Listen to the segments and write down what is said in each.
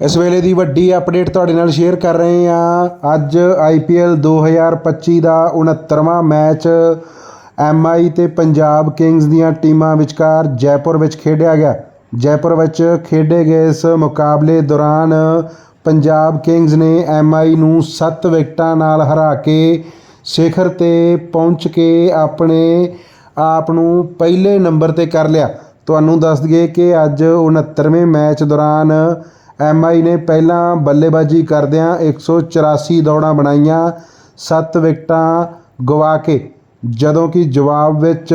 ਇਸ ਵੇਲੇ ਦੀ ਵੱਡੀ ਅਪਡੇਟ ਤੁਹਾਡੇ ਨਾਲ ਸ਼ੇਅਰ ਕਰ ਰਹੇ ਹਾਂ। ਅੱਜ ਆਈਪੀਐਲ 2025 ਦਾ 69ਵਾਂ ਮੈਚ ਐਮਆਈ ਤੇ ਪੰਜਾਬ ਕਿੰਗਸ ਦੀਆਂ ਟੀਮਾਂ ਵਿਚਕਾਰ ਜੈਪੁਰ ਵਿੱਚ ਖੇਡਿਆ ਗਿਆ। ਜੈਪੁਰ ਵਿੱਚ ਖੇਡੇ ਗਏ ਇਸ ਮੁਕਾਬਲੇ ਦੌਰਾਨ ਪੰਜਾਬ ਕਿੰਗਸ ਨੇ ਐਮਆਈ ਨੂੰ 7 ਵਿਕਟਾਂ ਨਾਲ ਹਰਾ ਕੇ, ਸਿਖਰ ਤੇ ਪਹੁੰਚ ਕੇ ਆਪਣੇ ਆਪ ਨੂੰ ਪਹਿਲੇ ਨੰਬਰ ਤੇ ਕਰ ਲਿਆ। ਤੁਹਾਨੂੰ ਦੱਸ ਦਈਏ ਕਿ ਅੱਜ 69ਵੇਂ ਮੈਚ ਦੌਰਾਨ ਐਮ ਆਈ ਨੇ ਪਹਿਲਾਂ ਬੱਲੇਬਾਜ਼ੀ ਕਰਦਿਆਂ 184 ਦੌੜਾਂ ਬਣਾਈਆਂ 7 ਵਿਕਟਾਂ ਗਵਾ ਕੇ। ਜਦੋਂ ਕਿ ਜਵਾਬ ਵਿੱਚ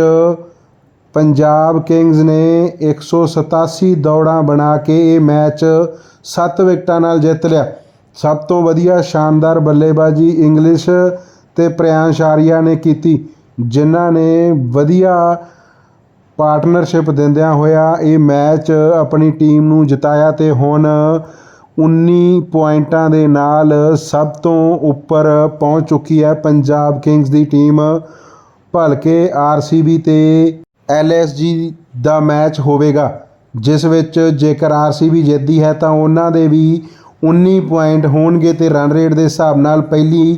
ਪੰਜਾਬ ਕਿੰਗਜ਼ ਨੇ 187 ਦੌੜਾਂ ਬਣਾ ਕੇ ਇਹ ਮੈਚ 7 ਵਿਕਟਾਂ ਨਾਲ ਜਿੱਤ ਲਿਆ। ਸਭ ਤੋਂ ਵਧੀਆ ਸ਼ਾਨਦਾਰ ਬੱਲੇਬਾਜ਼ੀ ਇੰਗਲਿਸ਼ ਤੇ ਪ੍ਰਿਆੰਸ਼ ਆਰੀਆ ਨੇ ਕੀਤੀ, ਜਿਨ੍ਹਾਂ ਨੇ ਵਧੀਆ ਪਾਰਟਨਰਸ਼ਿਪ ਦਿੰਦਿਆਂ ਹੋਇਆ ਇਹ ਮੈਚ ਆਪਣੀ ਟੀਮ ਨੂੰ ਜਿਤਾਇਆ ਤੇ ਹੁਣ 19 ਪੁਆਇੰਟਾਂ ਦੇ ਨਾਲ ਸਭ ਤੋਂ ਉੱਪਰ ਪਹੁੰਚ ਚੁੱਕੀ ਹੈ ਪੰਜਾਬ ਕਿੰਗਸ ਦੀ ਟੀਮ ਭਲਕੇ ਆਰਸੀਬੀ ਤੇ ਐਲਐਸਜੀ ਦਾ ਮੈਚ ਹੋਵੇਗਾ, ਜਿਸ ਵਿੱਚ ਜੇਕਰ ਆਰਸੀਬੀ ਜਿੱਤਦੀ ਹੈ ਤਾਂ ਉਹਨਾਂ ਦੇ ਵੀ 19 ਪੁਆਇੰਟ ਹੋਣਗੇ ਤੇ ਰਨ ਰੇਟ ਦੇ ਹਿਸਾਬ ਨਾਲ ਪਹਿਲੀ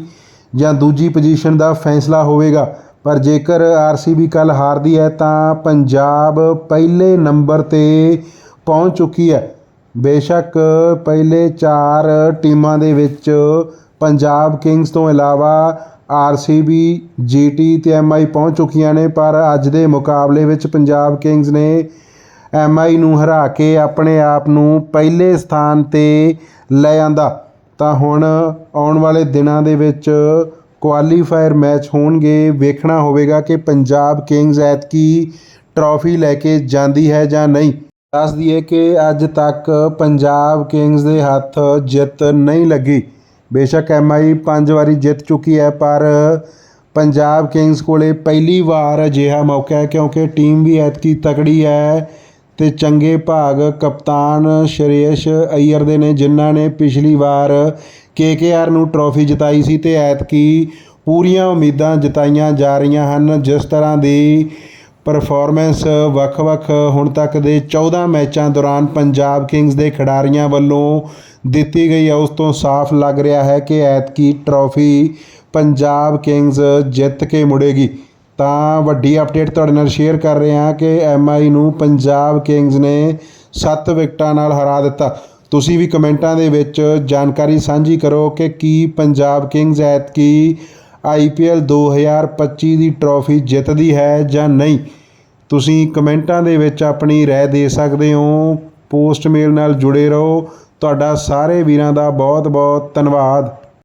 ਜਾਂ ਦੂਜੀ ਪੋਜੀਸ਼ਨ ਦਾ ਫੈਸਲਾ ਹੋਵੇਗਾ। ਪਰ ਜੇਕਰ ਆਰ ਸੀ ਬੀ ਕੱਲ੍ਹ ਹਾਰਦੀ ਹੈ ਤਾਂ ਪੰਜਾਬ ਪਹਿਲੇ ਨੰਬਰ ਤੇ ਪਹੁੰਚ ਚੁੱਕੀ ਹੈ। ਬੇਸ਼ੱਕ ਪਹਿਲੇ 4 ਟੀਮਾਂ ਦੇ ਵਿੱਚ ਪੰਜਾਬ ਕਿੰਗਸ ਤੋਂ ਇਲਾਵਾ R C B RCB GT ਤੇ ਐਮਆਈ ਪਹੁੰਚ ਚੁੱਕੀਆਂ ਨੇ, ਪਰ ਅੱਜ ਦੇ ਮੁਕਾਬਲੇ ਵਿੱਚ ਪੰਜਾਬ ਕਿੰਗਸ ਨੇ ਐਮਆਈ ਨੂੰ ਹਰਾ ਕੇ ਆਪਣੇ ਆਪ ਨੂੰ ਪਹਿਲੇ ਸਥਾਨ ਤੇ ਲੈ ਆਂਦਾ। ਤਾਂ ਹੁਣ ਆਉਣ ਵਾਲੇ ਦਿਨਾਂ ਦੇ ਵਿੱਚ ਕੁਆਲੀਫਾਇਰ ਮੈਚ ਹੋਣਗੇ। ਵੇਖਣਾ ਹੋਵੇਗਾ ਕਿ ਪੰਜਾਬ ਕਿੰਗਜ਼ ਐਤਕੀ ਟਰੋਫੀ ਲੈ ਕੇ ਜਾਂਦੀ ਹੈ ਜਾਂ ਨਹੀਂ। ਦੱਸ ਦਈਏ ਕਿ ਅੱਜ ਤੱਕ ਪੰਜਾਬ ਕਿੰਗਜ਼ ਦੇ ਹੱਥ ਜਿੱਤ ਨਹੀਂ ਲੱਗੀ। ਬੇਸ਼ੱਕ ਐਮਆਈ ਪੰਜ ਵਾਰੀ ਜਿੱਤ ਚੁੱਕੀ ਹੈ, ਪਰ ਪੰਜਾਬ ਕਿੰਗਜ਼ ਕੋਲੇ ਪਹਿਲੀ ਵਾਰ ਅਜਿਹਾ ਮੌਕਾ ਹੈ ਕਿਉਂਕਿ ਟੀਮ ਵੀ ਐਤਕੀ ਤਕੜੀ ਹੈ। ਤੇ ਚੰਗੇ ਭਾਗ ਕਪਤਾਨ ਸ਼੍ਰੇਯਸ ਅਈਅਰ ਦੇ ਨੇ, ਜਿਨ੍ਹਾਂ ਨੇ ਪਿਛਲੀ ਵਾਰ ਕੇਕੇਆਰ ਨੂੰ ਟਰੋਫੀ ਜਿਤਾਈ ਸੀ ਤੇ ਐਤਕੀ ਪੂਰੀਆਂ ਉਮੀਦਾਂ ਜਤਾਈਆਂ ਜਾ ਰਹੀਆਂ ਹਨ। ਜਿਸ ਤਰ੍ਹਾਂ ਦੀ ਪਰਫਾਰਮੈਂਸ ਵੱਖ-ਵੱਖ ਹੁਣ ਤੱਕ ਦੇ 14 ਮੈਚਾਂ ਦੌਰਾਨ ਪੰਜਾਬ ਕਿੰਗਸ ਦੇ ਖਿਡਾਰੀਆਂ ਵੱਲੋਂ ਦਿੱਤੀ ਗਈ ਹੈ ਉਸ ਤੋਂ ਸਾਫ਼ ਲੱਗ ਰਿਹਾ ਹੈ ਕਿ ਐਤਕੀ ਟਰੋਫੀ ਪੰਜਾਬ ਕਿੰਗਸ ਜਿੱਤ ਕੇ ਮੁੜੇਗੀ। ਤਾਂ ਵੱਡੀ ਅਪਡੇਟ ਤੁਹਾਡੇ ਨਾਲ ਸ਼ੇਅਰ ਕਰ ਰਹੇ ਹਾਂ ਕਿ ਐਮਆਈ ਨੂੰ ਪੰਜਾਬ ਕਿੰਗਜ਼ ਨੇ 7 ਵਿਕਟਾਂ ਨਾਲ ਹਰਾ ਦਿੱਤਾ। ਤੁਸੀਂ ਵੀ ਕਮੈਂਟਾਂ ਦੇ ਵਿੱਚ ਜਾਣਕਾਰੀ ਸਾਂਝੀ ਕਰੋ ਕਿ ਕੀ ਪੰਜਾਬ ਕਿੰਗਜ਼ ਐਤਕੀ ਆਈਪੀਐਲ 2025 ਦੀ ਟਰੋਫੀ ਜਿੱਤਦੀ ਹੈ ਜਾਂ ਨਹੀਂ। ਤੁਸੀਂ ਕਮੈਂਟਾਂ ਦੇ ਵਿੱਚ ਆਪਣੀ ਰਾਏ ਦੇ ਸਕਦੇ ਹੋ। ਪੋਸਟ ਮੇਲ ਨਾਲ ਜੁੜੇ ਰਹੋ। ਤੁਹਾਡਾ ਸਾਰੇ ਵੀਰਾਂ ਦਾ ਬਹੁਤ ਬਹੁਤ ਧੰਨਵਾਦ।